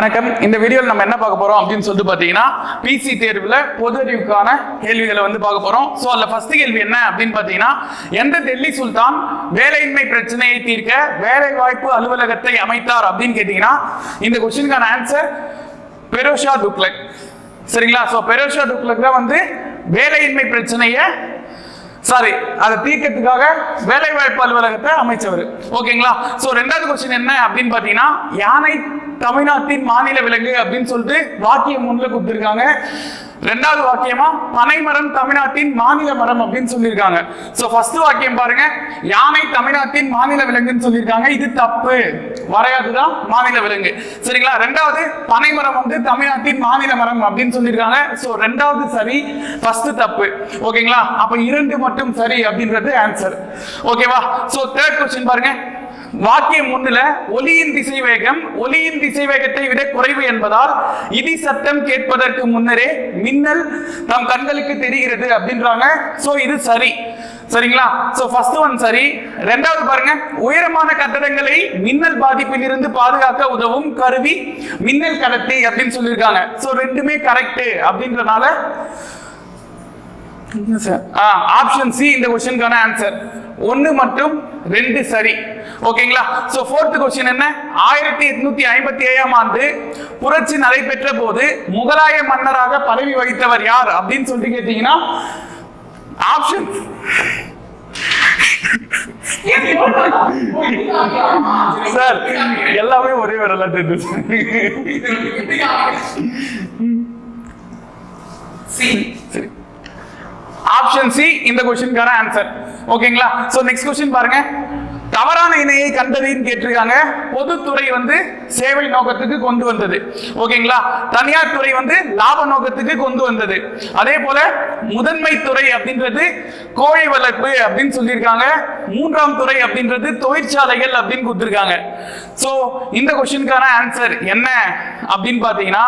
வணக்கம். இந்த வீடியோவில் நம்ம என்ன பார்க்க போறோம் அப்படின்னு சொல்லிட்டு பார்த்தீங்கன்னா பிசி தேர்வில் பொது அறிவுக்கான கேள்விகளை வந்து பார்க்க போறோம். ஸோ அதில் ஃபர்ஸ்ட் கேள்வி என்ன அப்படின்னு பார்த்தீங்கன்னா எந்த டெல்லி சுல்தான் வேலையின்மை பிரச்சனையை தீர்க்க வேலை வாய்ப்பு அலுவலகத்தை அமைத்தார் அப்படின்னு கேட்டீங்கன்னா இந்த கொஸ்டினுக்கான ஆன்சர் பெரோஷா துக்லக் சரிங்களா? ஸோ பெரோஷா துக்லக் தான் வந்து வேலையின்மை பிரச்சனையை சாரி அதை தீர்க்கறதுக்காக வேலை வாய்ப்பு அலுவலகத்தை அமைச்சவர். ஓகேங்களா சோ ரெண்டாவது கொஸ்டின் என்ன அப்படின்னு பாத்தீங்கன்னா யானை தமிழ்நாட்டின் மாநில விலங்கு அப்படின்னு சொல்லிட்டு வாக்கியம் முன்ல கொடுத்துருக்காங்க. ரெண்டாவது வாக்கியமா பனைமரம் தமிழ்நாட்டின் மாநில மரம் அப்படின்னு சொல்லியிருக்காங்க. சோ ஃபர்ஸ்ட் வாக்கியம் பாருங்க. யானை தமிழ்நாட்டின் மாநில விலங்குன்னு சொல்லியிருக்காங்க. இது தப்பு. வரையாதுதான் மாநில விலங்கு. சரிங்களா? ரெண்டாவது பனைமரம் வந்து தமிழ்நாட்டின் மாநில மரம் அப்படின்னு சொல்லியிருக்காங்க. சோ ரெண்டாவது சரி ஃபர்ஸ்ட் தப்பு. ஓகேங்களா அப்ப இரண்டு மட்டும் சரி அப்படின்றது ஆன்சர் ஓகேவா சோ தேர்ட் கொஸ்டின் பாருங்க. வாக்கியம் ஒன்றுல ஒலியின் திசை வேகம் ஒலியின் திசை வேகத்தை விட குறைவு என்பதால் இடி சத்தம் கேட்பதற்கு முன்னரே மின்னல் நம் கண்களுக்கு தெரிகிறது அப்படின்றாங்க. சோ இது சரி. சரிங்களா? சோ ஃபர்ஸ்ட் ஒன் சரி. ரெண்டாவது பாருங்க. உயரமான கட்டடங்களை மின்னல் பாதிப்பில் இருந்து பாதுகாக்க உதவும் கருவி மின்னல் கடத்தி அப்படின்னு சொல்லியிருக்காங்க. சோ ரெண்டுமே கரெக்ட் அப்படின்றனால ஆப்ஷன் சி இந்த கொஸ்டினுக்கான ஆன்சர் ஒன்னு மற்றும் ரெண்டு சரி. ஓகேங்களா? சோ ஃபோர்த் கொஸ்டின் என்ன? ஆயிரத்தி எட்நூத்தி ஐம்பத்தி ஏழாம் ஆண்டு புரட்சி நடைபெற்ற போது முகலாய மன்னராக பதவி வகித்தவர் யார் அப்படின்னு சொல்லிட்டு கேட்டீங்கன்னா ஆப்ஷன் சார் எல்லாமே ஒரே வரல சரி. ஆப்ஷன் சி இந்த கொஸ்டின்கான ஆன்சர் ஓகேங்களா சோ நெக்ஸ்ட் கொஸ்டின் பாருங்க. தவறான இணையை கண்டறின்னு கேட்டிருக்காங்க. பொதுத்துறை வந்து சேவை நோக்கத்துக்கு கொண்டு வந்தது. ஓகேங்களா தனியார் துறை வந்து லாப நோக்கத்துக்கு கொண்டு வந்தது. அதே போல முதன்மை துறை அப்படின்றது கோழி வளர்ப்பு அப்படின்னு சொல்லியிருக்காங்க. மூன்றாம் துறை அப்படின்றது தொழிற்சாலைகள் அப்படின்னு கொடுத்துருக்காங்க. ஸோ இந்த கொஸ்டினுக்கான ஆன்சர் என்ன அப்படின்னு பார்த்தீங்கன்னா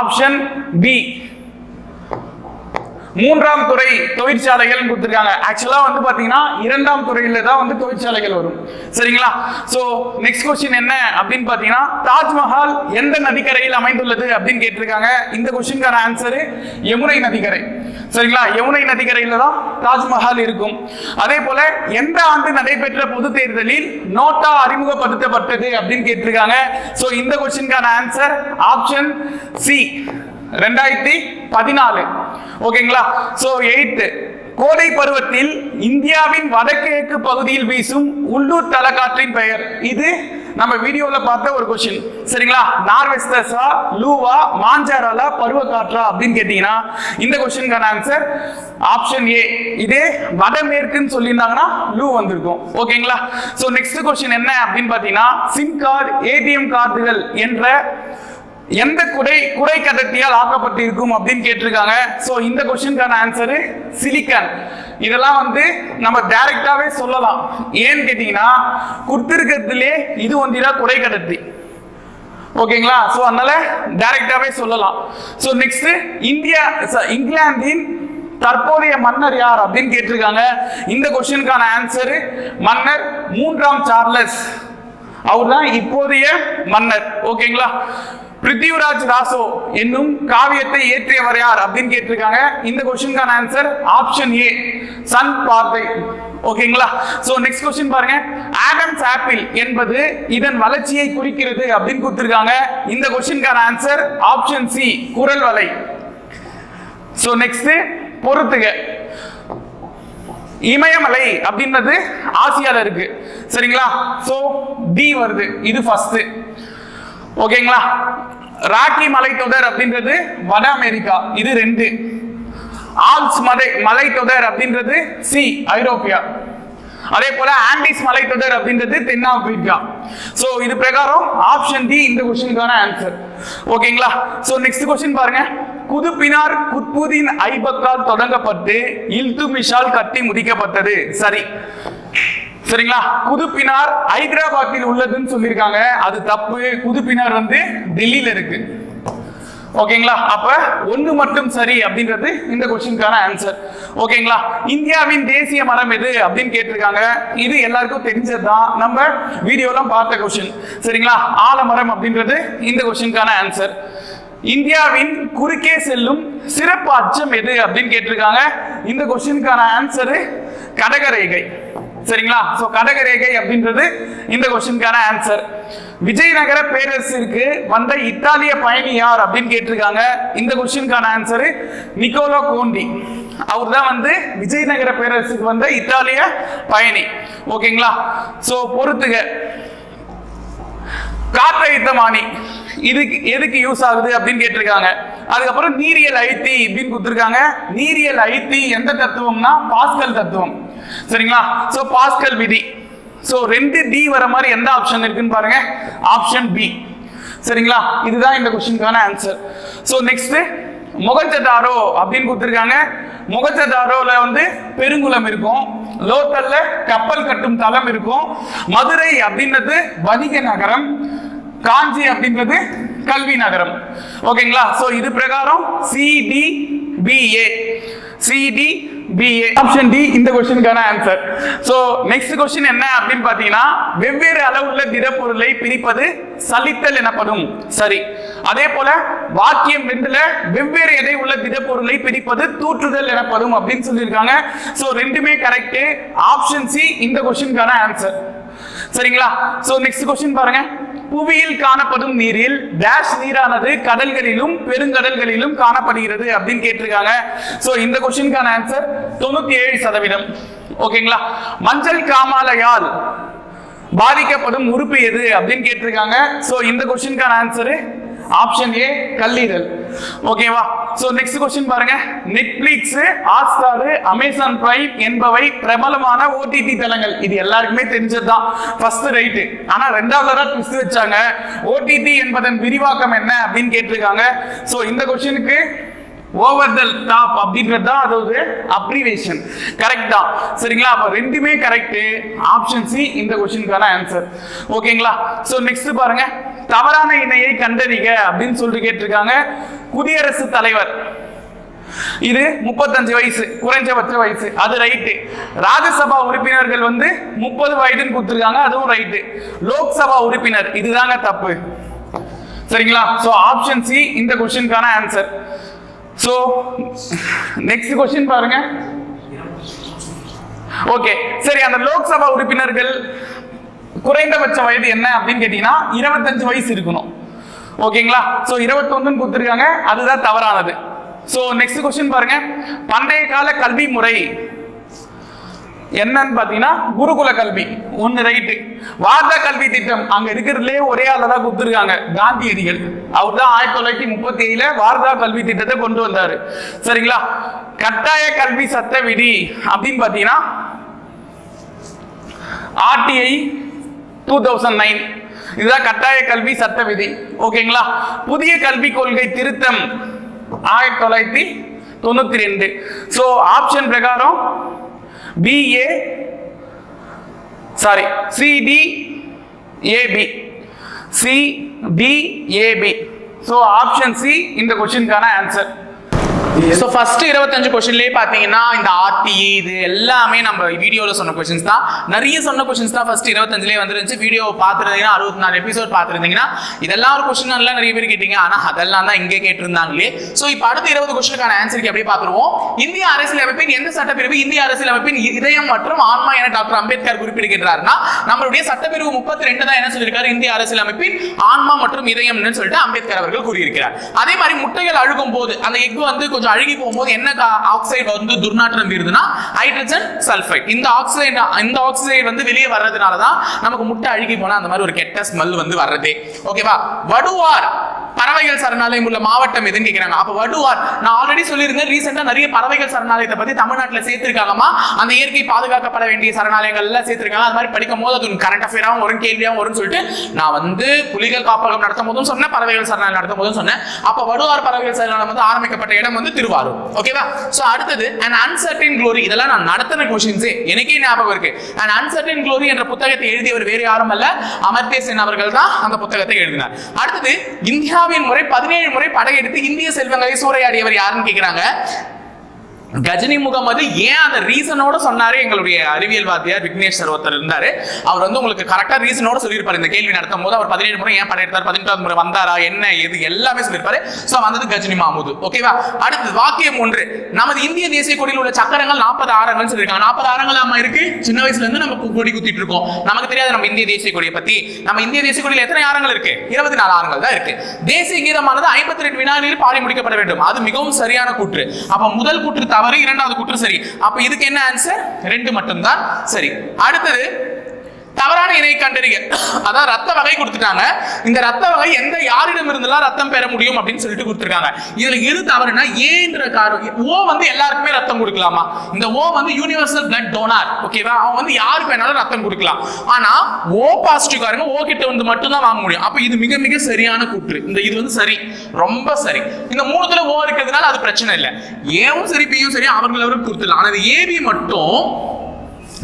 ஆப்ஷன் பி மூன்றாம் துறை தொழிற்சாலைகள் கொடுத்துருக்காங்க. ஆக்சுவலா வந்து பாத்தீங்கன்னா இரண்டாம் துறையில தான் வந்து தொழிற்சாலைகள் வரும். சரிங்களா? சோ நெக்ஸ்ட் கொஸ்டின் என்ன அப்படின்னு பாத்தீங்கன்னா தாஜ்மஹால் எந்த நதிக்கரையில் அமைந்துள்ளது அப்படின்னு கேட்டிருக்காங்க. இந்த கொஸ்டின்கான ஆன்சர் யமுனை நதிக்கரை. சரிங்களா? யமுனை நதிக்கரையில தான் தாஜ்மஹால் இருக்கும். அதே போல எந்த ஆண்டு நடைபெற்ற பொது தேர்தலில் நோட்டா அறிமுகப்படுத்தப்பட்டது அப்படின்னு கேட்டிருக்காங்க. சோ இந்த கொஸ்டினுக்கான ஆன்சர் ஆப்ஷன் சி ரெண்டாயிரத்தி பதினாலு. ஓகேங்களா? ஸோ எயித்து கோடை பருவத்தில் இந்தியாவின் வடகிழக்கு பகுதியில் வீசும் உள்ளூர் தலக்காற்றின் பெயர். இது நம்ம வீடியோல பார்த்த ஒரு கொஸ்டின் சரிங்களா? நார்வெஸ்டர்ஸா லூவா மாஞ்சாராலா பருவ காற்றா அப்படின்னு கேட்டீங்கன்னா இந்த கொஸ்டினுக்கான ஆன்சர் ஆப்ஷன் ஏ இதே வடமேற்குன்னு சொல்லியிருந்தாங்கன்னா லூ வந்திருக்கும். ஓகேங்களா? ஸோ நெக்ஸ்ட் கொஸ்டின் என்ன அப்படின்னு பார்த்தீங்கன்னா சிம் கார்டு ஏடிஎம் கார்டுகள் என்ற எந்த குடை குடை கதட்டியால் ஆக்கப்பட்டிருக்கும் அப்படின்னு கேட்டிருக்காங்க. ஸோ இந்த கொஸ்டினுக்கான ஆன்சரு சிலிக்கான் இதெல்லாம் வந்து நம்ம டைரக்டாவே சொல்லலாம். ஏன்னு கேட்டீங்கன்னா கொடுத்திருக்கிறதுலே இது ஒன்றிரா குடை கடத்தி ஓகேங்களா? ஸோ அதனால டைரக்டாவே சொல்லலாம். ஸோ நெக்ஸ்ட் இந்தியா ச- இங்கிலாந்தின் தற்போதைய மன்னர் யார் அப்படின்னு கேட்டிருக்காங்க. இந்த கொஸ்டினுக்கான ஆன்சரு மன்னர் மூன்றாம் சார்லஸ். அவர் தான் இப்போதைய மன்னர். ஓகேங்களா? பிருத்திவிராஜ் ராசோ என்னும் காவியத்தை இயற்றியவர் யார் அப்படின்னு கேட்டிருக்காங்க. இந்த கொஸ்டினுக்கான ஆன்சர் ஆப்ஷன் ஏ சன் பார்வை ஓகேங்களா சோ நெக்ஸ்ட் கொஸ்டின் பாருங்க. ஆடம்ஸ் ஆப்பிள் என்பது இதன் வளர்ச்சியை குறிக்கிறது அப்படின்னு கொடுத்திருக்காங்க. இந்த கொஸ்டினுக்கான ஆன்சர் ஆப்ஷன் சி குரல் வலை. சோ நெக்ஸ்ட் பொறுத்துக. இமயமலை அப்படின்றது ஆசியால இருக்கு. சரிங்களா? சோ டி வருது. இது ஃபர்ஸ்ட் ஓகேங்களா ராக்கி மலைத்தொடர் அப்படின்றது வட அமெரிக்கா. இது ரெண்டு. ஆல்ஸ் மலை மலைத்தொடர் அப்படின்றது சி ஐரோப்பியா. அதே போல ஆண்டிஸ் மலைத்தொடர் அப்படின்றது தென்னாப்பிரிக்கா. சோ இது பிரகாரம் ஆப்ஷன் டி இந்த கொஸ்டினுக்கான ஆன்சர் ஓகேங்களா சோ நெக்ஸ்ட் கொஸ்டின் பாருங்க. குதுப்பினார் குத்புதீன் ஐபக்கால் தொடங்கப்பட்டு இல்துமிஷால் கட்டி முடிக்கப்பட்டது. சரி. சரிங்களா? குதுப்பினார் ஹைதராபாத்தில் உள்ளதுன்னு சொல்லியிருக்காங்க. அது தப்பு. குதுப்பினார் வந்து டெல்லியில இருக்கு. ஓகேங்களா? அப்ப ஒண்ணு மட்டும் சரி அப்படின்றது இந்த கொஸ்டினுக்கான ஆன்சர் ஓகேங்களா? இந்தியாவின் தேசிய மரம் எது அப்படின்னு கேட்டிருக்காங்க. இது எல்லாருக்கும் தெரிஞ்சதுதான். நம்ம வீடியோலாம் பார்த்த கொஸ்டின் சரிங்களா? ஆலமரம் அப்படின்றது இந்த கொஸ்டினுக்கான ஆன்சர் இந்தியாவின் குறுக்கே செல்லும் சிறப்பு அச்சம் எது அப்படின்னு கேட்டிருக்காங்க. இந்த கொஸ்டினுக்கான ஆன்சரு கடகரேகை. சரிங்களா? சோ கடகரேகை அப்படின்றது இந்த கொஸ்டினுக்கான ஆன்சர் விஜயநகர பேரரசிற்கு வந்த இத்தாலிய பயணி யார் அப்படின்னு கேட்டிருக்காங்க. இந்த கொஸ்டினுக்கான ஆன்சர் நிக்கோலோ கோண்டி. அவர் தான் வந்து விஜயநகர பேரரசுக்கு வந்த இத்தாலிய பயணி. ஓகேங்களா? சோ பொறுத்துக. காற்றழுத்தமானி இதுக்கு எதுக்கு யூஸ் ஆகுது அப்படின்னு கேட்டிருக்காங்க. அதுக்கப்புறம் நீரியல் ஐத்தி இப்படின்னு கொடுத்துருக்காங்க. நீரியல் ஐத்தி எந்த தத்துவம்னா பாஸ்கல் தத்துவம். சரிங்களா? சோ பாஸ்கல் விதி. சோ ரெண்டு டி வர மாதிரி எந்த ஆப்ஷன் இருக்குன்னு பாருங்க. ஆப்ஷன் பி சரிங்களா? இதுதான் இந்த கொஸ்டினுக்கான ஆன்சர் சோ நெக்ஸ்ட் முகச்சதாரோ அப்படின்னு கொடுத்துருக்காங்க. முகச்சதாரோல வந்து பெருங்குளம் இருக்கும். லோக்கல்ல கப்பல் கட்டும் தளம் இருக்கும். மதுரை அப்படின்றது வணிக நகரம். காஞ்சி அப்படின்றது கல்வி நகரம். ஓகேங்களா சோ இது பிரகாரம் CD BA CD BA option D இந்த கொஸ்டினுக்கான ஆன்சர் ஸோ நெக்ஸ்ட் கொஸ்டின் என்ன அப்படின்னு பார்த்தீங்கன்னா வெவ்வேறு அளவுள்ள திடப்பொருளை பிரிப்பது சலித்தல் எனப்படும். சரி. அதே போல வாக்கியம் ரெண்டுல வெவ்வேறு எடை உள்ள திடப்பொருளை பிரிப்பது தூற்றுதல் எனப்படும் அப்படின்னு சொல்லியிருக்காங்க. ஸோ ரெண்டுமே கரெக்டு ஆப்ஷன் சி இந்த கொஸ்டினுக்கான ஆன்சர் சரிங்களா? ஸோ நெக்ஸ்ட் கொஸ்டின் பாருங்க. புவியில் காணப்படும் நீரில் டேஷ் நீரானது கடல்களிலும் பெருங்கடல்களிலும் காணப்படுகிறது அப்படின்னு கேட்டிருக்காங்க. சோ இந்த கொஸ்டினுக்கான ஆன்சர் தொண்ணூத்தி ஏழு சதவீதம் ஓகேங்களா மஞ்சள் காமாலையால் பாதிக்கப்படும் உறுப்பு எது அப்படின்னு கேட்டிருக்காங்க. சோ இந்த கொஸ்டினுக்கான ஆன்சரு ஆப்ஷன் ஏ கல்லீரல். ஓகேவா சோ நெக்ஸ்ட் கொஸ்டின் பாருங்க. நெட்ஃபிளிக்ஸ் ஹாட்ஸ்டார் அமேசான் பிரைம் என்பவை பிரபலமான ஓடிடி தளங்கள். இது எல்லாருக்குமே தெரிஞ்சதுதான். ஃபர்ஸ்ட் ரைட் ஆனா ரெண்டாவது ட்விஸ்ட் வச்சாங்க. ஓடிடி என்பதன் விரிவாக்கம் என்ன அப்படின்னு கேட்டிருக்காங்க. சோ இந்த கொஸ்டினுக்கு ஓவர் த டாப் அப்படின்றது தான் அதாவது அப்ரிவேஷன் கரெக்ட் தான். சரிங்களா? அப்ப ரெண்டுமே கரெக்ட் ஆப்ஷன் சி இந்த கொஸ்டினுக்கான ஆன்சர் ஓகேங்களா சோ நெக்ஸ்ட் பாருங்க. தவறான இணையை கண்டறிக அப்படின்னு சொல்லிட்டு கேட்டிருக்காங்க. குடியரசு தலைவர். இது முப்பத்தஞ்சு வயசு குறைஞ்சபட்ச வயசு. அது ரைட்டு ராஜ்யசபா உறுப்பினர்கள் வந்து முப்பது வயதுன்னு கொடுத்துருக்காங்க அதுவும் ரைட்டு லோக்சபா உறுப்பினர். இதுதாங்க தப்பு. சரிங்களா? ஸோ ஆப்ஷன் சி இந்த கொஸ்டினுக்கான ஆன்சர் ஸோ நெக்ஸ்ட் கொஸ்டின் பாருங்க. ஓகே சரி அந்த லோக்சபா உறுப்பினர்கள் குறைந்தபட்ச வயது என்ன அப்படின்னு கேட்டீங்கன்னா இருபத்தஞ்சு வயசு இருக்கணும். ஓகேங்களா? ஸோ இருபத்தொன்னு கொடுத்துருக்காங்க. அதுதான் தவறானது. ஸோ நெக்ஸ்ட் கொஸ்டின் பாருங்க. பண்டைய கால கல்வி முறை என்னன்னு பாத்தீங்கன்னா குருகுல கல்வி. ஒன்னு ரைட்டு வார்தா கல்வி திட்டம். அங்க இருக்கிறதுலே ஒரே ஆள தான் கொடுத்துருக்காங்க. காந்தியடிகள். அவர் தான் ஆயிரத்தி தொள்ளாயிரத்தி முப்பத்தி ஏழுல வார்தா கல்வி திட்டத்தை கொண்டு வந்தாரு. சரிங்களா? கட்டாய கல்வி சட்ட விதி அப்படின்னு பாத்தீங்கன்னா ஆர்டிஐ டூ தௌசண்ட் நைன் இதுதான் கட்டாய கல்வி சட்ட விதி. ஓகேங்களா? புதிய கல்விக் கொள்கை திருத்தம் ஆயிரத்தி தொள்ளாயிரத்தி தொண்ணூத்தி ரெண்டு. ஸோ ஆப்ஷன் பிரகாரம் BA sorry CD AB CDAB so option C இந்த கொஸ்டினுக்கான ஆன்சர் ஸோ ஃபர்ஸ்ட் இருபத்தஞ்சு கொஸ்டின்லேயே பார்த்தீங்கன்னா இந்த ஆர்டி இது எல்லாமே நம்ம வீடியோவில் சொன்ன கொஸ்டின்ஸ் தான். நிறைய சொன்ன கொஸ்டின்ஸ் தான் ஃபர்ஸ்ட் இருபத்தஞ்சுலேயே வந்துருந்துச்சு. வீடியோ பார்த்துருந்தீங்கன்னா அறுபத்தி நாலு எபிசோட் பார்த்துருந்தீங்கன்னா இதெல்லாம் ஒரு கொஸ்டின் எல்லாம் நிறைய பேர் கேட்டீங்க. ஆனால் அதெல்லாம் தான் இங்கே கேட்டிருந்தாங்களே. ஸோ இப்போ அடுத்த இருபது கொஸ்டினுக்கான ஆன்சருக்கு அப்படியே பார்த்துருவோம். இந்திய அரசியல் அமைப்பின் எந்த சட்டப்பிரிவு இந்திய அரசியல் அமைப்பின் இதயம் மற்றும் ஆன்மா என டாக்டர் அம்பேத்கர் குறிப்பிடுகின்றார்னா நம்மளுடைய சட்டப்பிரிவு முப்பத்தி ரெண்டு தான் என்ன சொல்லியிருக்காரு? இந்திய அரசியல் அமைப்பின் ஆன்மா மற்றும் இதயம்னு சொல்லிட்டு அம்பேத்கர் அவர்கள் கூறியிருக்கிறார். அதே மாதிரி முட்டைகள் அழுகும் போது அந்த எக் வந்து கொஞ்சம் அழுகி போகும்போது என்ன ஆக்சைடு வந்து துர்நாற்றம் இருந்ததுன்னா ஹைட்ரஜன் சல்ஃபைட் இந்த ஆக்சைடு இந்த ஆக்சைடு வந்து வெளியே வர்றதுனால தான் நமக்கு முட்டை அழுகி போனால் அந்த மாதிரி ஒரு கெட்ட ஸ்மெல் வந்து வர்றதே. ஓகேவா வடுவார். பறவைகள் சரணாலயம் உள்ள மாவட்டம் எதுன்னு கேக்குறாங்க. அப்ப வடுவார் நான் ஆல்ரெடி சொல்லியிருந்தேன் ரீசெண்டா நிறைய பறவைகள் சரணாலயத்தை பத்தி தமிழ்நாட்டுல சேர்த்திருக்காங்கம்மா. அந்த இயற்கை பாதுகாக்கப்பட வேண்டிய சரணாலயங்கள் எல்லாம் சேர்த்திருக்காங்க. அது மாதிரி படிக்கும் போது அது கரண்ட் அஃபேராகவும் வரும் கேள்வியாகவும் வரும்னு சொல்லிட்டு நான் வந்து புலிகள் காப்பகம் நடத்தும் போதும் சொன்னேன் பறவைகள் சரணாலயம் நடத்தும் போதும் சொன்னேன். அப்ப வடுவார் பறவைகள் சரணாலயம் வந்து ஆரம்பிக்கப்பட்ட இடம் வந்து திருவாரூர். ஓகேவா சோ அடுத்தது அண்ட் அன்சர்டின் குளோரி இதெல்லாம் நான் நடத்தின கொஸ்டின்ஸே எனக்கே ஞாபகம் இருக்கு. அண்ட் அன்சர்டின் குளோரி என்ற புத்தகத்தை எழுதியவர் வேறு யாரும் அல்ல அமர்த்திய சென் அவர்கள் தான் அந்த புத்தகத்தை எழுதினார். அடுத்தது இந்தியா இந்தியாவின் முறை பதினேழு முறை படையெடுத்து இந்திய செல்வங்களை சூறையாடியவர் யாருன்னு கேட்கிறாங்க கஜினி முகமது ஏன் அந்த ரீசனோட சொன்னாரு? எங்களுடைய அறிவியல் வாத்தியார் விக்னேஷ் சார் ஒருத்தர் இருந்தாரு. அவர் வந்து உங்களுக்கு கரெக்டா ரீசனோட சொல்லியிருப்பாரு. இந்த கேள்வி நடத்தும் போது அவர் பதினேழு முறை ஏன் படையெடுத்தார்? பதினெட்டாவது முறை வந்தாரா? என்ன இது எல்லாமே சொல்லியிருப்பாரு. சோ வந்தது கஜினி மாமுது. ஓகேவா அடுத்து வாக்கியம் ஒன்று நமது இந்திய தேசிய கொடியில் உள்ள சக்கரங்கள் நாற்பது ஆரங்கள் சொல்லியிருக்காங்க. நாற்பது ஆரங்கள் ஆமா இருக்கு? சின்ன வயசுல இருந்து நம்ம கு- கொடி குத்திட்டு இருக்கோம். நமக்கு தெரியாது நம்ம இந்திய தேசிய கொடியை பத்தி. நம்ம இந்திய தேசிய கொடியில் எத்தனை ஆரங்கள் இருக்கு? இருபத்தி நாலு ஆரங்கள் தான் இருக்கு. தேசிய கீதமானது ஐம்பத்தி ரெண்டு வினாடியில் பாடி முடிக்கப்பட வேண்டும். அது மிகவும் சரியான கூற்று. அப்ப முதல் கூற்று தவறு இரண்டாவது குற்றம் சரி. அப்ப இதுக்கு என்ன ஆன்சர் ரெண்டு மட்டும்தான் சரி. அடுத்தது தவறான இணை கண்டறிய அதான் ரத்த வகை கொடுத்துட்டாங்க. இந்த ரத்த வகை எந்த யாரிடம் இருந்தெல்லாம் ரத்தம் பெற முடியும் அப்படின்னு சொல்லிட்டு கொடுத்துருக்காங்க. இதுல எது தவறுனா ஏன்ற காரணம். ஓ வந்து எல்லாருக்குமே ரத்தம் கொடுக்கலாமா? இந்த ஓ வந்து யூனிவர்சல் பிளட் டோனார் ஓகேவா அவன் வந்து யாருக்கு வேணாலும் ரத்தம் கொடுக்கலாம். ஆனா ஓ பாசிட்டிவ் காரங்க ஓ கிட்ட வந்து மட்டும்தான் வாங்க முடியும். அப்ப இது மிக மிக சரியான கூற்று. இந்த இது வந்து சரி. ரொம்ப சரி. இந்த மூணுத்துல ஓ இருக்கிறதுனால அது பிரச்சனை இல்லை. ஏவும் சரி பியும் சரி அவர்கள் அவருக்கு கொடுத்துடலாம். ஆனா இது ஏபி மட்டும்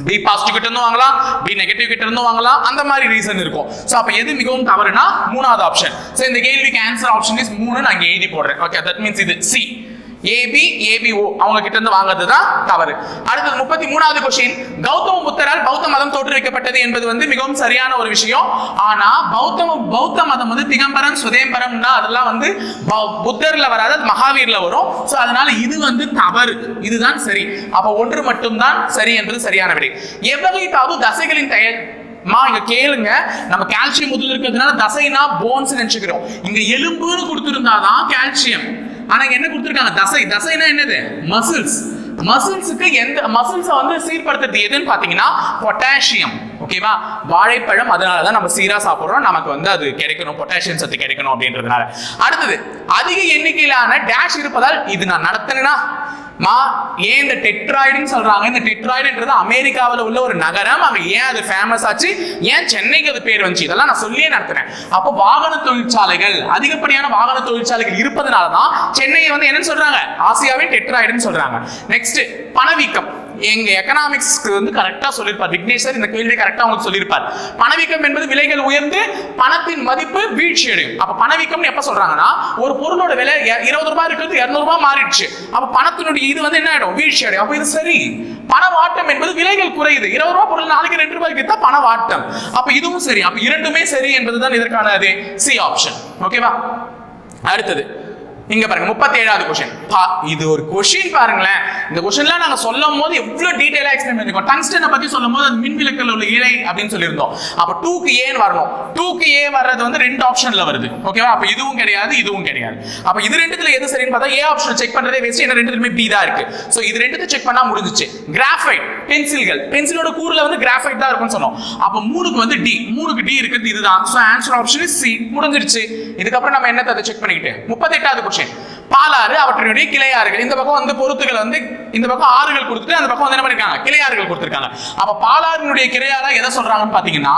பி பாசிட்டிவ் கிட்ட இருந்து வாங்கலாம் பி நெகட்டிவ் கிட்ட இருந்து வாங்கலாம் அந்த மாதிரி ரீசன் இருக்கும். சோ அப்போ எது மிகவும் தவறுனா மூணாவது ஆப்ஷன் சோ இந்த கேள்விக்கு ஆன்சர் ஆப்ஷன் இஸ் மூணு நான் இங்க எழுதி போடுறேன். ஓகே தட் மீன்ஸ் இது சி ஏபி ஏபிஓ அவங்க கிட்ட இருந்து வாங்குறது தான் தவறு. அடுத்தது முப்பத்தி மூணாவது கொஸ்டின் கௌதம புத்தரால் பௌத்த மதம் தோற்றுவிக்கப்பட்டது என்பது வந்து மிகவும் சரியான ஒரு விஷயம். ஆனா பௌத்தம பௌத்த மதம் வந்து திகம்பரம் சுதேம்பரம்னா அதெல்லாம் வந்து பௌ- புத்தர்ல வராது அது மகாவீர்ல வரும். ஸோ அதனால இது வந்து தவறு. இதுதான் சரி. அப்ப ஒன்று மட்டும்தான் சரி என்பது சரியான விடை. எவ்வகை தாவு தசைகளின் தயார் மா இங்க கேளுங்க. நம்ம கால்சியம் முதல்ல இருக்கிறதுனால தசைனா போன்ஸ் நினைச்சுக்கிறோம். இங்க எலும்புன்னு கொடுத்துருந்தாதான் கால்சியம் ஆனா என்ன கொடுத்துருக்காங்க? தசை. தசைனா என்னது? மசில்ஸ் மசில்ஸுக்கு எந்த மசில்ஸை வந்து சீர்படுத்துறது எதுன்னு பாத்தீங்கன்னா பொட்டாசியம் ஓகேவா? வாழைப்பழம் அதனால தான் நம்ம சீரா சாப்பிட்றோம். நமக்கு வந்து அது கிடைக்கணும் பொட்டாசியம் சத்து கிடைக்கணும் அப்படின்றதுனால. அடுத்தது அதிக எண்ணிக்கையிலான டேஷ் இருப்பதால் இது நான் நடத்தினா மா ஏன் இந்த டெட்ராய்டுன்னு சொல்றாங்க? இந்த டெட்ராய்டுன்றது அமெரிக்காவில் உள்ள ஒரு நகரம். அவன் ஏன் அது ஃபேமஸ் ஆச்சு? ஏன் சென்னைக்கு அது பேர் வந்துச்சு? இதெல்லாம் நான் சொல்லியே நடத்துறேன். அப்போ வாகன தொழிற்சாலைகள் அதிகப்படியான வாகன தொழிற்சாலைகள் இருப்பதனால தான் சென்னையை வந்து என்னன்னு சொல்றாங்க? ஆசியாவே டெட்ராய்டுன்னு சொல்றாங்க. நெக்ஸ்ட் பணவீக்கம். எங்க எக்கனாமிக்ஸ்க்கு வந்து கரெக்டா சொல்லியிருப்பார் விக்னேஷ் சார் இந்த கேள்வி கரெக்டா உங்களுக்கு சொல்லியிருப்பார் பணவீக்கம் என்பது விலைகள் உயர்ந்து பணத்தின் மதிப்பு வீழ்ச்சி அடையும். அப்ப பணவீக்கம்னு எப்ப சொல்றாங்கன்னா ஒரு பொருளோட விலை இருபது ரூபாய் இருக்கிறது இருநூறு ரூபாய் மாறிடுச்சு. அப்ப பணத்தினுடைய இது வந்து என்ன ஆயிடும்? வீழ்ச்சி அடையும். அப்ப இது சரி. பணவாட்டம் என்பது விலைகள் குறையுது. இருபது ரூபாய் பொருள் நாளைக்கு ரெண்டு ரூபாய்க்கு வித்தா பணவாட்டம். அப்ப இதுவும் சரி. அப்ப இரண்டுமே சரி என்பதுதான் இதற்கான சி ஆப்ஷன் ஓகேவா அடுத்தது. இங்க பாருங்க முப்பத்தி ஏழாவது கொஸ்டின் இது ஒரு கொஸ்டின் பாருங்களேன். இந்த கொஸ்டின்லாம் நாங்க சொல்லும் போது எவ்வளவு டீடைலா எக்ஸ்பிளைன் பண்ணிருக்கோம் டங்ஸ்டனை பத்தி சொல்லும் போது அது மின் விளக்கில் உள்ள இழை அப்படின்னு சொல்லியிருந்தோம். அப்ப டூக்கு ஏன்னு வரணும். டூக்கு ஏ வர்றது வந்து ரெண்டு ஆப்ஷன்ல வருது. ஓகேவா அப்ப இதுவும் கிடையாது இதுவும் கிடையாது. அப்ப இது ரெண்டுத்துல எது சரின்னு பார்த்தா ஏ ஆப்ஷன் செக் பண்றதே வேஸ்ட் ஏன்னா ரெண்டுமே பி தான் இருக்கு. சோ இது ரெண்டுத்தையும் செக் பண்ணா முடிஞ்சுச்சு. கிராஃபைட் பென்சில்கள் பென்சிலோட கூறுல வந்து கிராஃபைட் தான் இருக்கும்னு சொன்னோம். அப்ப மூணுக்கு வந்து டி மூணுக்கு டி இருக்கிறது இதுதான். சோ ஆன்சர் ஆப்ஷன் சி முடிஞ்சிருச்சு. இதுக்கப்புறம் நம்ம என்னத்தை அதை செக் பண்ணிக்கிட்டு? முப்பத்தெட்டாவது கொஸ்டின் பாலாறு அவற்றினுடைய கிளையாறுகள். இந்த பக்கம் வந்து பொருத்துகள் வந்து இந்த பக்கம் ஆறுகள் கொடுத்துட்டு அந்த பக்கம் வந்து என்ன பண்ணிருக்காங்க? கிளையாறுகள் கொடுத்துருக்காங்க. அப்ப பாலாறினுடைய கிளையாரா எதை சொல்றாங்கன்னு பாத்தீங்கன்னா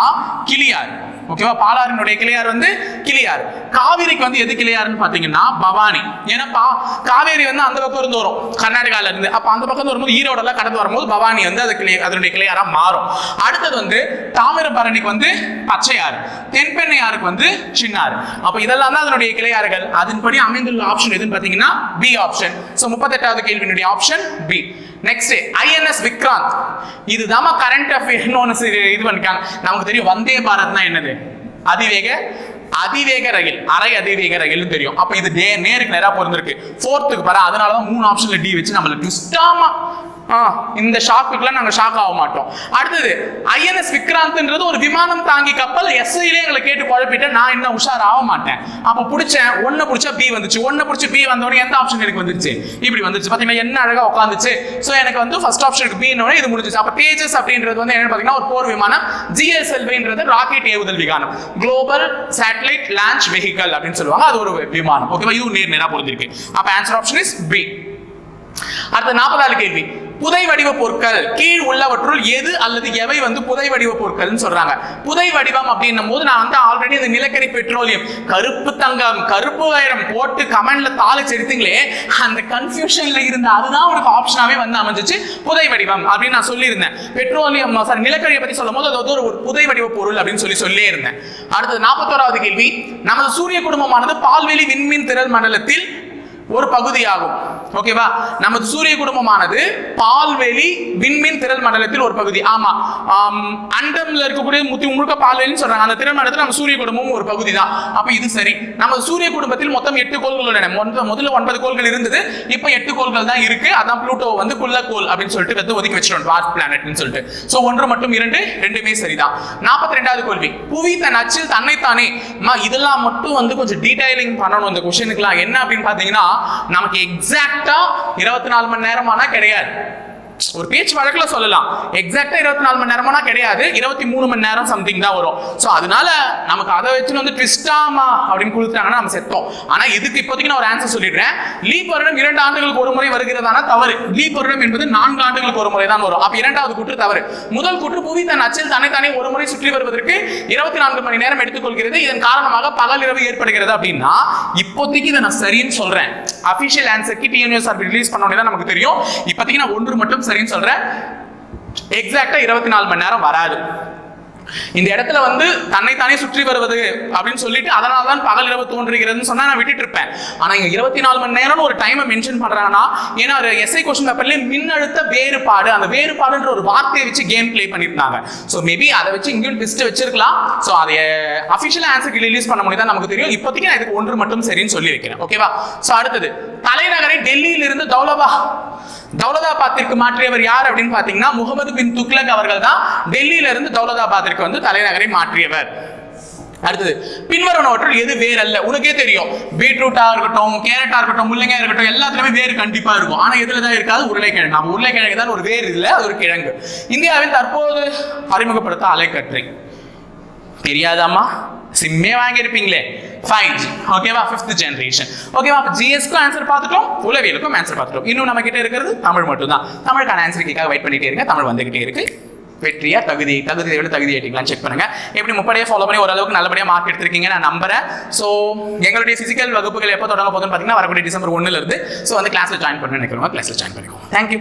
கிளியாறு. ஓகேவா? பாலாறினுடைய கிளையார் வந்து கிளியார் காவிரிக்கு வந்து எது கிளையாருன்னு பாத்தீங்கன்னா பவானி. ஏன்னா பா காவேரி வந்து அந்த பக்கம் இருந்து வரும் கர்நாடகால இருந்து. அப்ப அந்த பக்கம் இருந்து வரும்போது ஈரோடெல்லாம் கடந்து வரும்போது பவானி வந்து அது கிளை அதனுடைய கிளையாரா மாறும். அடுத்தது வந்து தாமிரபரணிக்கு வந்து பச்சையாறு. தென்பெண்ணையாருக்கு வந்து சின்னாறு. அப்ப இதெல்லாம் தான் அதனுடைய கிளையாறுகள். அதன்படி அமைந்துள்ள ஆப்ஷன் எதுன்னு பாத்தீங்கன்னா பி ஆப்ஷன் ஸோ முப்பத்தெட்டாவது கேள்வியினுடைய option B next INS Vikrant இதுதான் கரண்ட் அஃபேர்னு ஒன்று இது பண்ணிருக்காங்க. நமக்கு தெரியும் வந்தே பாரத்னா என்னது? அதிவேக அதிவேக ரயில். அரை அதிவேக ரயில்னு தெரியும். அப்ப இது நேருக்கு நேரா பொருந்திருக்கு. ஃபோர்த்துக்கு பாரு அதனால தான் மூணு ஆப்ஷன்ல டி வச்சு நம்மள ட்விஸ்டாமா ஆ இந்த ஷாக்குக்கெல்லாம் நாங்கள் ஷாக் ஆக மாட்டோம். அடுத்தது ஐஎன்எஸ் விக்ராந்த்ன்றது ஒரு விமானம் தாங்கி கப்பல் எஸ்ஐலே எங்களை கேட்டு குழப்பிட்டு நான் இன்னும் உஷார் ஆக மாட்டேன். அப்போ பிடிச்சேன் ஒன்று பிடிச்சா பி வந்துச்சு ஒன்று பிடிச்சி பி வந்தோடனே எந்த ஆப்ஷன் எனக்கு வந்துருச்சு? இப்படி வந்துருச்சு. பார்த்தீங்கன்னா என்ன அழகாக உட்காந்துச்சு ஸோ எனக்கு வந்து ஃபர்ஸ்ட் ஆப்ஷனுக்கு பி இது முடிஞ்சிச்சு. அப்போ தேஜஸ் அப்படின்றது வந்து என்ன பார்த்தீங்கன்னா ஒரு போர் விமானம். ஜிஎஸ்எல்வின்றது ராக்கெட் ஏவுதல் விமானம். குளோபல் சேட்டலைட் லான்ச் வெஹிக்கல் அப்படின்னு சொல்லுவாங்க. அது ஒரு விமானம். ஓகேவா இது நீர் நேராக பொருந்திருக்கு அப்போ ஆன்சர் ஆப்ஷன் இஸ் பி அடுத்த நாற்பதாவது கேள்வி. புதை வடிவ பொருட்கள். கீழ் உள்ளவற்றுள் எது அல்லது எவை வந்து புதை வடிவ பொருட்கள்னு சொல்றாங்க. புதை வடிவம் அப்படின்னும் போது நான் வந்து ஆல்ரெடி இந்த நிலக்கரி பெட்ரோலியம் கருப்பு தங்கம் கருப்பு வைரம் போட்டு கமெண்ட்ல தாளிச்சு எடுத்தீங்களே அந்த கன்ஃபியூஷன்ல இருந்த அதுதான் உனக்கு ஆப்ஷனாவே வந்து அமைஞ்சிச்சு. புதை வடிவம் அப்படின்னு நான் சொல்லியிருந்தேன். பெட்ரோலியம் சாரி நிலக்கரியை பத்தி சொல்லும் போது அது ஒரு புதை வடிவ பொருள் அப்படின்னு சொல்லி சொல்லியே இருந்தேன் அடுத்தது நாற்பத்தோராவது கேள்வி. நமது சூரிய குடும்பமானது பால்வெளி விண்மீன் திரள் மண்டலத்தில் ஒரு பகுதியாகும். ஓகேவா நமது சூரிய குடும்பமானது பால்வெளி விண்மீன் திரள் மண்டலத்தில் ஒரு பகுதி. ஆமா. அண்டம்ல இருக்கக்கூடிய முத்தி முழுக்க பால்வெளின்னு சொல்றாங்க. அந்த திரள் மண்டலத்தில் நம்ம சூரிய குடும்பமும் ஒரு பகுதி தான். அப்ப இது சரி. நம்ம சூரிய குடும்பத்தில் மொத்தம் எட்டு கோள்கள் உள்ளன. முதல்ல ஒன்பது கோள்கள் இருந்தது. இப்ப எட்டு கோள்கள் தான் இருக்கு. அதான் ப்ளூட்டோ வந்து குள்ள கோள் அப்படின்னு சொல்லிட்டு வந்து ஒதுக்கி வச்சிடும் டார்க் பிளானட்னு சொல்லிட்டு. சோ ஒன்று மட்டும் இரண்டு ரெண்டுமே சரிதான். நாற்பத்தி ரெண்டாவது கேள்வி. புவி தன் அச்சில் தன்னைத்தானே? இதெல்லாம் மட்டும் வந்து கொஞ்சம் டீடைலிங் பண்ணணும். இந்த கொஸ்டினுக்குலாம் என்ன அப்படின்னு பாத்தீங்கன்னா நமக்கு எக்ஸாக்டா இருபத்தி நாலு மணி நேரமானா கிடையாது. ஒரு பேச்சு வழக்கில் சொல்லலாம். எக்ஸாக்டா இருபத்தி நாலு மணி நேரமானா கிடையாது. இருபத்தி மூணு மணி நேரம் சம்திங் தான் வரும். ஸோ அதனால நமக்கு அதை வச்சுன்னு வந்து ட்விஸ்டாமா அப்படின்னு கொடுத்துட்டாங்கன்னா நம்ம செத்தோம். ஆனா இதுக்கு இப்போதைக்கு நான் ஒரு ஆன்சர் சொல்லிடுறேன். லீப் வருடம் இரண்டு ஆண்டுகளுக்கு ஒரு முறை வருகிறதான? தவறு. லீப் வருடம் என்பது நான்கு ஆண்டுகளுக்கு ஒரு முறை தான் வரும். அப்ப இரண்டாவது குற்று தவறு. முதல் குற்று புவி தன் அச்சில் தானே ஒரு முறை சுற்றி வருவதற்கு இருபத்தி நான்கு மணி நேரம் எடுத்துக்கொள்கிறது. இதன் காரணமாக பகல் இரவு ஏற்படுகிறது அப்படின்னா இப்போதைக்கு இதை நான் சரின்னு சொல்றேன். அபிஷியல் ஆன்சருக்கு டிஎன்யூஎஸ்ஆர் ரிலீஸ் பண்ண உடனே தான் நமக்கு தெரியும். இப்போதைக்கு நான் ஒன்று மட்டும் சரின்னு சொல்கிறேன் எக்ஸாக்டாக இருபத்தி நாலு மணி நேரம் வராது. இந்த இடத்துல வந்து தன்னைத்தானே சுற்றி வருவது அப்படின்னு சொல்லிட்டு அதனால தான் பகல் இரவு தோன்றுகிறதுன்னு சொன்னா நான் விட்டுட்டு இருப்பேன். ஆனா இங்க இருபத்தி நாலு மணி நேரம்னு ஒரு டைமை மென்ஷன் பண்றாங்கன்னா ஏன்னா ஒரு எஸ்ஐ கொஸ்டின் பேப்பர்ல மின்னழுத்த வேறுபாடு அந்த வேறுபாடுன்ற ஒரு வார்த்தையை வச்சு கேம் ப்ளே பண்ணியிருந்தாங்க ஸோ மேபி அதை வச்சு இங்கேயும் லிஸ்ட் வச்சிருக்கலாம். ஸோ அதை அஃபிஷியல் ஆன்சருக்கு ரிலீஸ் பண்ண முடியாது நமக்கு தெரியும். இப்போதைக்கு நான் இதுக்கு ஒன்று மட்டும் சரின்னு சொல்லி வைக்கிறேன் ஓகேவா ஸோ அடுத்தது தலைநகரை டெல்லியில் இருந்து தௌலபா தௌலதாபாத்திற்கு மாற்றியவர் யார் அப்படின்னு பாத்தீங்கன்னா முகமது பின் துக்லக் அவர்கள் தான் டெல்லியில இருந்து தௌலதாபாத்திற்கு வந்து தலைநகரை மாற்றியவர். அடுத்தது பின்வருவனவற்றில் எது வேர் அல்ல உனக்கே தெரியும். பீட்ரூட்டா இருக்கட்டும் கேரட்டா இருக்கட்டும் முள்ளங்காய் இருக்கட்டும் எல்லாத்துலயுமே வேர் கண்டிப்பா இருக்கும். ஆனா எதுல தான் இருக்காது உருளைக்கிழங்கு. நம்ம உருளைக்கிழங்கு தான் ஒரு வேர் இல்லை அது ஒரு கிழங்கு. இந்தியாவில் தற்போது அறிமுகப்படுத்த அலைக்கற்றை. தெரியாதாம்மா? சிம்மே வாங்கியிருப்பீங்களே. ஃபைவ் ஜி ஓகேவா ஃபிஃப்த் ஜென்ரேஷன் ஓகேவா அப்போ ஜிஎஸ்க்கும் ஆன்சர் பார்த்துட்டோம். உளவியலுக்கும் ஆன்சர் பார்த்துட்டோம். இன்னும் நம்ம கிட்ட இருக்கிறது தமிழ் மட்டும்தான். தமிழுக்கான ஆன்சருக்காக வெயிட் பண்ணிட்டே இருங்க. தமிழ் வந்துகிட்டே இருக்கு. வெற்றியா? தகுதி. தகுதியை விட தகுதி ஆகிட்டீங்களா செக் பண்ணுங்க. எப்படி முப்படியே ஃபாலோ பண்ணி ஓரளவுக்கு நல்லபடியாக மார்க் எடுத்திருக்கீங்க நான் நம்புறேன். ஸோ எங்களுடைய ஃபிசிக்கல் வகுப்புகள் எப்போ தொடங்க போதுன்னு பார்த்தீங்கன்னா வரக்கூடிய டிசம்பர் ஒன்னுல இருந்து. ஸோ வந்து கிளாஸில் ஜாயின் பண்ண நினைக்கிறோம். கிளாஸில் ஜாயின் பண்ணிக்கோங்க தேங்க்யூ